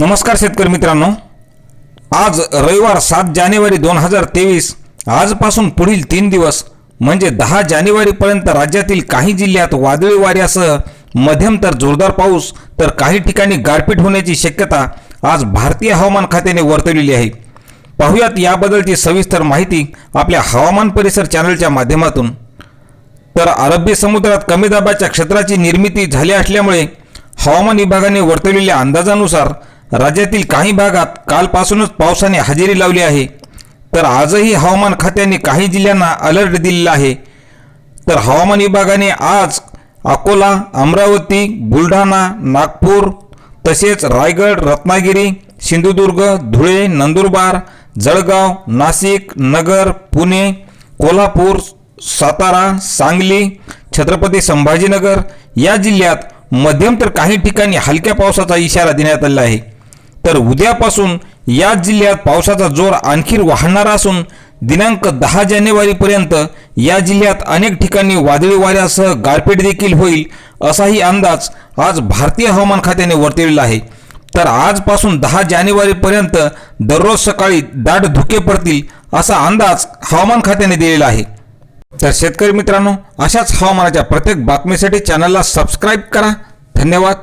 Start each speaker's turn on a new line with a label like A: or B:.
A: नमस्कार शेतकरी मित्रांनो. आज रविवार सात जानेवारी दोन हजार तेवीस. आजपासून पुढील तीन दिवस म्हणजे दहा जानेवारीपर्यंत राज्यातील काही जिल्ह्यात वादळी वाऱ्यासह मध्यम तर जोरदार पाऊस तर काही ठिकाणी गारपीट होण्याची शक्यता आज भारतीय हवामान खात्याने वर्तवलेली आहे. पाहुयात याबद्दलची सविस्तर माहिती आपल्या हवामान परिसर चॅनलच्या माध्यमातून. तर अरबी समुद्रात कमी दाबाच्या क्षेत्राची निर्मिती झाली असल्यामुळे हवामान विभागाने वर्तवलेल्या अंदाजानुसार राज्यातील काही भागात कालपासूनच पावसाने हजेरी लावली आहे. तर आजही हवामान खात्याने काही जिल्ह्यांना अलर्ट दिलेला आहे. तर हवामान विभागाने आज अकोला अमरावती बुलढाणा नागपूर तसेच रायगड रत्नागिरी सिंधुदुर्ग धुळे नंदुरबार जळगाव नाशिक नगर पुणे कोल्हापूर सातारा सांगली छत्रपती संभाजीनगर या जिल्ह्यात मध्यम तर काही ठिकाणी हलक्या पावसाचा इशारा देण्यात आला आहे. तर उद्यापासून या जिल्ह्यात पावसाचा जोर आणखी वाढणार असून दिनांक दहा जानेवारीपर्यंत या जिल्ह्यात अनेक ठिकाणी वादळी वाऱ्यासह गारपीट देखील होईल असाही अंदाज आज भारतीय हवामान खात्याने वर्तविला आहे. तर आजपासून दहा जानेवारीपर्यंत दररोज सकाळी दाट धुके पडतील असा अंदाज हवामान खात्याने दिलेला आहे. तर शेतकरी मित्रांनो अशाच हवामानाच्या प्रत्येक बातमीसाठी चॅनलला सबस्क्राईब करा. धन्यवाद.